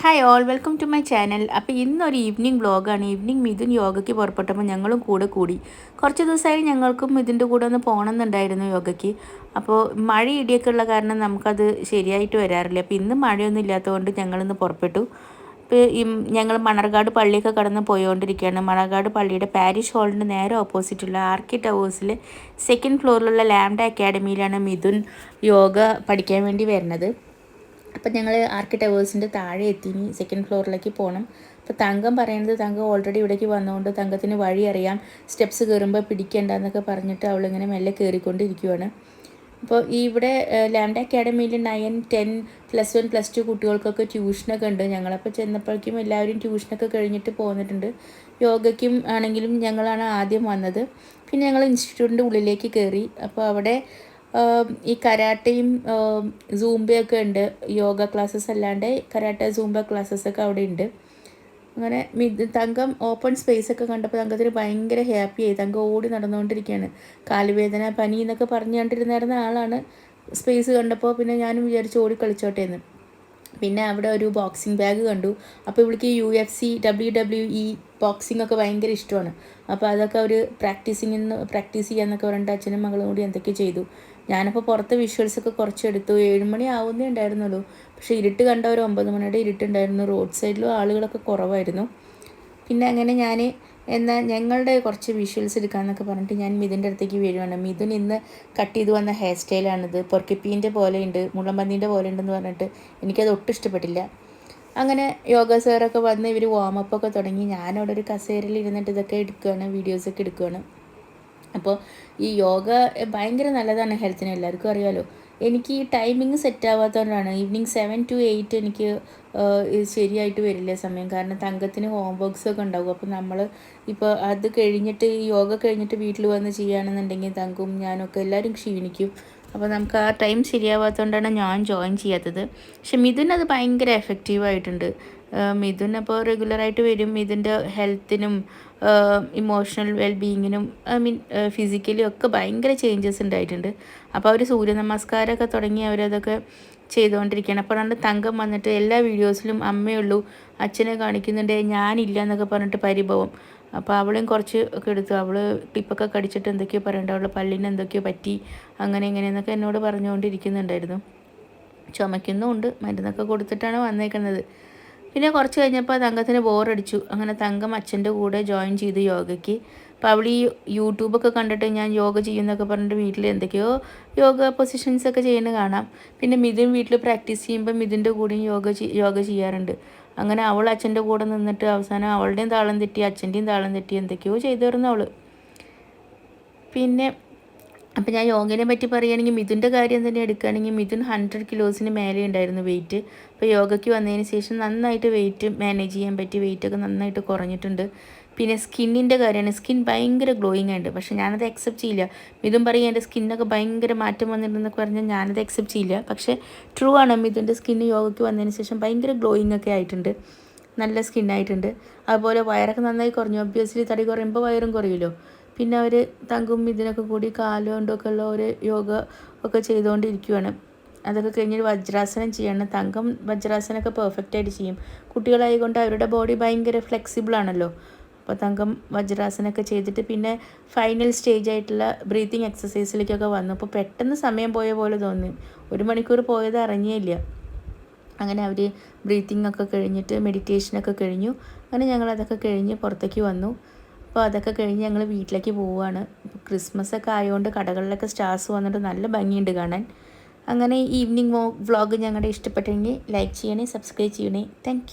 Hi all welcome to my channel അപ്പോൾ ഇന്നൊരു evening വ്ളോഗാണ് ഈവനിങ് മിഥുൻ യോഗയ്ക്ക് പുറപ്പെട്ടപ്പോൾ ഞങ്ങളും കൂടെ കൂടി. കുറച്ച് ദിവസമായി ഞങ്ങൾക്കും ഇതിന്റെ കൂടെ ഒന്ന് പോകണമെന്നുണ്ടായിരുന്നു യോഗയ്ക്ക്. അപ്പോൾ മഴ ഇടിയൊക്കെ ഉള്ള കാരണം നമുക്കത് ശരിയായിട്ട് വരാറില്ല. അപ്പോൾ ഇന്ന് മഴയൊന്നും ഇല്ലാത്തതുകൊണ്ട് ഞങ്ങളിന്ന് പുറപ്പെട്ടു. ഇപ്പോൾ ഞങ്ങൾ മണർകാട് പള്ളിയൊക്കെ കടന്ന് പോയിക്കൊണ്ടിരിക്കുകയാണ് മണർകാട് പള്ളിയുടെ പാരിഷ് ഹാളിന്റെ നേരെ ഓപ്പോസിറ്റുള്ള ആർക്കി ടവേഴ്സിലെ സെക്കൻഡ് ഫ്ലോറിലുള്ള ലാംഡ അക്കാഡമിയിലാണ് മിഥുൻ യോഗ പഠിക്കാൻ വേണ്ടി വരുന്നത്. അപ്പം ഞങ്ങൾ ആർക്കി ടവേഴ്സിന്റെ താഴെ എത്തി. ഇനി സെക്കൻഡ് ഫ്ലോറിലേക്ക് പോകണം അപ്പോൾ തങ്കം പറയുന്നത് തങ്കം ഓൾറെഡി ഇവിടേക്ക് വന്നുകൊണ്ട് തങ്കത്തിന് വഴി അറിയാം. സ്റ്റെപ്സ് കയറുമ്പോൾ പിടിക്കേണ്ട എന്നൊക്കെ പറഞ്ഞിട്ട് അവളിങ്ങനെ മെല്ലെ കയറിക്കൊണ്ടിരിക്കുവാണ് അപ്പോൾ ഇവിടെ lambda അക്കാഡമിയിൽ nine ten plus one plus two കുട്ടികൾക്കൊക്കെ ട്യൂഷനൊക്കെ ഉണ്ട്. ഞങ്ങളപ്പോൾ ചെന്നപ്പോഴേക്കും എല്ലാവരും ട്യൂഷനൊക്കെ കഴിഞ്ഞിട്ട് പോന്നിട്ടുണ്ട്. യോഗയ്ക്കും ആണെങ്കിലും ഞങ്ങളാണ് ആദ്യം വന്നത്. പിന്നെ ഞങ്ങൾ ഇൻസ്റ്റിറ്റ്യൂട്ടിന്റെ ഉള്ളിലേക്ക് കയറി അപ്പോൾ അവിടെ ഈ കരാട്ടയും സൂംബയൊക്കെ ഉണ്ട്. യോഗ ക്ലാസ്സസ് അല്ലാണ്ട് കരാട്ട സൂംബ ക്ലാസ്സസ് ഒക്കെ അവിടെ ഉണ്ട്. അങ്ങനെ തങ്കം ഓപ്പൺ സ്പേസ് ഒക്കെ കണ്ടപ്പോൾ തങ്കത്തിന് ഭയങ്കര ഹാപ്പിയായി തങ്കം ഓടി നടന്നുകൊണ്ടിരിക്കുകയാണ് കാലുവേദന പനി എന്നൊക്കെ പറഞ്ഞു കണ്ടിരുന്നായിരുന്ന ആളാണ്. സ്പേസ് കണ്ടപ്പോൾ പിന്നെ ഞാനും വിചാരിച്ച് ഓടി കളിച്ചോട്ടെ എന്ന്. പിന്നെ അവിടെ ഒരു ബോക്സിംഗ് ബാഗ് കണ്ടു. അപ്പോൾ ഇവിടേക്ക് U F C W W E boxing ഒക്കെ ഭയങ്കര ഇഷ്ടമാണ്. അപ്പോൾ അതൊക്കെ അവർ പ്രാക്ടീസിങ്ങിന് പ്രാക്ടീസ് ചെയ്യാന്നൊക്കെ പറഞ്ഞിട്ട് അച്ഛനും മകളും കൂടി എന്തൊക്കെ ചെയ്തു. ഞാനപ്പോൾ പുറത്ത് വിഷ്വൽസൊക്കെ കുറച്ച് എടുത്തു ഏഴുമണി ആവുന്നേ ഉണ്ടായിരുന്നുള്ളൂ. പക്ഷെ ഇരുട്ട് കണ്ട ഒരു ഒമ്പത് മണിയുടെ ഇരുട്ടുണ്ടായിരുന്നു. റോഡ് സൈഡിലും ആളുകളൊക്കെ കുറവായിരുന്നു. പിന്നെ അങ്ങനെ ഞാൻ എന്നാൽ ഞങ്ങളുടെ കുറച്ച് വിഷ്വൽസ് എടുക്കാമെന്നൊക്കെ പറഞ്ഞിട്ട് ഞാൻ മിഥുന്റെ അടുത്തേക്ക് വരുവാണ്. മിഥുൻ ഇന്ന് കട്ട് ചെയ്ത് വന്ന ഹെയർ സ്റ്റൈലാണിത് പൊർക്കിപ്പീന്റെ പോലെയുണ്ട് മുള്ളമ്പന്നീന്റെ പോലെ ഉണ്ടെന്ന് പറഞ്ഞിട്ട് എനിക്കത് ഒട്ടും ഇഷ്ടപ്പെട്ടില്ല. അങ്ങനെ യോഗ സാറൊക്കെ വന്ന് ഇവർ വാമപ്പൊക്കെ തുടങ്ങി ഞാനവിടെ ഒരു കസേരയിൽ ഇരുന്നിട്ട് ഇതൊക്കെ എടുക്കുകയാണ് വീഡിയോസൊക്കെ എടുക്കുകയാണ് അപ്പോൾ ഈ യോഗ ഭയങ്കര നല്ലതാണ് ഹെൽത്തിന് എല്ലാവർക്കും അറിയാമല്ലോ എനിക്ക് ഈ ടൈമിങ് സെറ്റ് ആവാത്തതുകൊണ്ടാണ്. ഈവനിങ് സെവൻ ടു എയ്റ്റ് എനിക്ക് ശരിയായിട്ട് വരില്ല സമയം. കാരണം തങ്കത്തിന് ഹോം വർക്ക്സ് ഒക്കെ ഉണ്ടാകും അപ്പോൾ നമ്മൾ ഇപ്പോൾ അത് കഴിഞ്ഞിട്ട് യോഗ കഴിഞ്ഞിട്ട് വീട്ടിൽ വന്ന് ചെയ്യുകയാണെന്നുണ്ടെങ്കിൽ തങ്കും ഞാനൊക്കെ എല്ലാവരും ക്ഷീണിക്കും. അപ്പോൾ നമുക്ക് ആ ടൈം ശരിയാവാത്തതുകൊണ്ടാണ് ഞാൻ ജോയിൻ ചെയ്യാത്തത്. പക്ഷെ മിഥുൻ അത് ഭയങ്കര എഫക്റ്റീവായിട്ടുണ്ട് മിഥുൻ അപ്പോൾ റെഗുലറായിട്ട് വരും. മിഥുന്റെ ഹെൽത്തിനും ഇമോഷണൽ വെൽബീയിങ്ങിനും ഐ മീൻ ഫിസിക്കലി ഒക്കെ ഭയങ്കര ചേഞ്ചസ് ഉണ്ടായിട്ടുണ്ട്. അപ്പോൾ അവർ സൂര്യ നമസ്കാരമൊക്കെ തുടങ്ങി അവരതൊക്കെ ചെയ്തുകൊണ്ടിരിക്കുകയാണ്. അപ്പോൾ തങ്കം വന്നിട്ട് എല്ലാ വീഡിയോസിലും അമ്മയുള്ളൂ അച്ഛനെ കാണിക്കുന്നുണ്ട് ഞാനില്ല എന്നൊക്കെ പറഞ്ഞിട്ട് പരിഭവം. അപ്പോൾ അവളെയും കുറച്ച് ഒക്കെ എടുത്തു. അവൾ ടിപ്പൊക്കെ കടിച്ചിട്ട് എന്തൊക്കെയോ പറയണ്ട അവളുടെ പല്ലിന് എന്തൊക്കെയോ പറ്റി അങ്ങനെ ഇങ്ങനെയെന്നൊക്കെ എന്നോട് പറഞ്ഞുകൊണ്ടിരിക്കുന്നുണ്ടായിരുന്നു. ചുമക്കുന്നുമുണ്ട് മരുന്നൊക്കെ കൊടുത്തിട്ടാണ് വന്നേക്കുന്നത്. പിന്നെ കുറച്ച് കഴിഞ്ഞപ്പോൾ തങ്കത്തിന് ബോറടിച്ചു. അങ്ങനെ തങ്കം അച്ഛന്റെ കൂടെ ജോയിൻ ചെയ്തു യോഗയ്ക്ക്. അപ്പോൾ അവൾ ഈ യൂട്യൂബൊക്കെ കണ്ടിട്ട് ഞാൻ യോഗ ചെയ്യുന്നൊക്കെ പറഞ്ഞിട്ട് വീട്ടിൽ എന്തൊക്കെയോ യോഗ പൊസിഷൻസ് ഒക്കെ ചെയ്യുന്നത് കാണാം. പിന്നെ മിഥുൻ വീട്ടിൽ പ്രാക്ടീസ് ചെയ്യുമ്പോൾ മിഥുന്റെ കൂടെയും യോഗ യോഗ ചെയ്യാറുണ്ട്. അങ്ങനെ അവൾ അച്ഛന്റെ കൂടെ നിന്നിട്ട് അവസാനം അവളുടെയും താളം തെറ്റി അച്ഛന്റെയും താളം തെറ്റി എന്തൊക്കെയോ ചെയ്തു തരുന്നു അവൾ. പിന്നെ അപ്പോൾ ഞാൻ യോഗനെ പറ്റി പറയുകയാണെങ്കിൽ മിഥുന്റെ കാര്യം തന്നെ എടുക്കുകയാണെങ്കിൽ മിഥുൻ ഹൺഡ്രഡ് കിലോസിന് മേലെ ഉണ്ടായിരുന്നു വെയിറ്റ് അപ്പോൾ യോഗയ്ക്ക് വന്നതിന് ശേഷം നന്നായിട്ട് വെയിറ്റ് മാനേജ് ചെയ്യാൻ പറ്റി വെയിറ്റൊക്കെ നന്നായിട്ട് കുറഞ്ഞിട്ടുണ്ട്. പിന്നെ സ്കിന്നിന്റെ കാര്യമാണ് സ്കിൻ ഭയങ്കര ഗ്ലോയിങ് ഉണ്ട് പക്ഷേ ഞാനത് അക്സെപ്റ്റ് ചെയ്യില്ല. മിഥുൻ പറയും എന്റെ സ്കിന്നൊക്കെ ഭയങ്കര മാറ്റം വന്നിട്ടുണ്ടെന്നൊക്കെ പറഞ്ഞാൽ ഞാനത് അക്സെപ്റ്റ് ചെയ്യില്ല. പക്ഷേ ട്രൂ ആണ് മിഥുന്റെ സ്കിന്ന് യോഗയ്ക്ക് വന്നതിന് ശേഷം ഭയങ്കര ഗ്ലോയിങ് ഒക്കെ ആയിട്ടുണ്ട്. നല്ല സ്കിന്നായിട്ടുണ്ട് അതുപോലെ വയറൊക്കെ നന്നായി കുറഞ്ഞു. ഒബ്വിയസ്ലി തടി കുറയുമ്പോൾ വയറും കുറയുമല്ലോ. പിന്നെ അവർ തങ്കും ഇതിനൊക്കെ കൂടി കാലും കൊണ്ടൊക്കെ ഉള്ള ഒരു യോഗ ഒക്കെ ചെയ്തുകൊണ്ടിരിക്കുകയാണ് അതൊക്കെ കഴിഞ്ഞിട്ട് വജ്രാസനം ചെയ്യണം. തങ്കം വജ്രാസനമൊക്കെ പെർഫെക്റ്റ് ആയിട്ട് ചെയ്യും. കുട്ടികളായതുകൊണ്ട് അവരുടെ ബോഡി ഭയങ്കര ഫ്ലെക്സിബിൾ ആണല്ലോ. അപ്പോൾ തങ്കം വജ്രാസനമൊക്കെ ചെയ്തിട്ട് പിന്നെ ഫൈനൽ സ്റ്റേജ് ആയിട്ടുള്ള ബ്രീത്തിങ് എക്സസൈസിലേക്കൊക്കെ വന്നു. അപ്പോൾ പെട്ടെന്ന് സമയം പോയ പോലെ തോന്നി. ഒരു മണിക്കൂർ പോയത് അറിഞ്ഞേയില്ല. അങ്ങനെ അവർ ബ്രീത്തിങ് ഒക്കെ കഴിഞ്ഞിട്ട് മെഡിറ്റേഷനൊക്കെ കഴിഞ്ഞു. അങ്ങനെ ഞങ്ങൾ അതൊക്കെ കഴിഞ്ഞ് പുറത്തേക്ക് വന്നു. അപ്പോൾ അതൊക്കെ കഴിഞ്ഞ് ഞങ്ങൾ വീട്ടിലേക്ക് പോവുകയാണ് ഇപ്പോൾ ക്രിസ്മസ് ഒക്കെ ആയതുകൊണ്ട് കടകളിലൊക്കെ സ്റ്റാർസ് വന്നിട്ട് നല്ല ഭംഗിയുണ്ട് കാണാൻ. അങ്ങനെ ഈവനിങ് വ്ലോഗ് ഞങ്ങളുടെ ഇഷ്ടപ്പെട്ടെങ്കിൽ ലൈക്ക് ചെയ്യണേ സബ്സ്ക്രൈബ് ചെയ്യണേ. താങ്ക്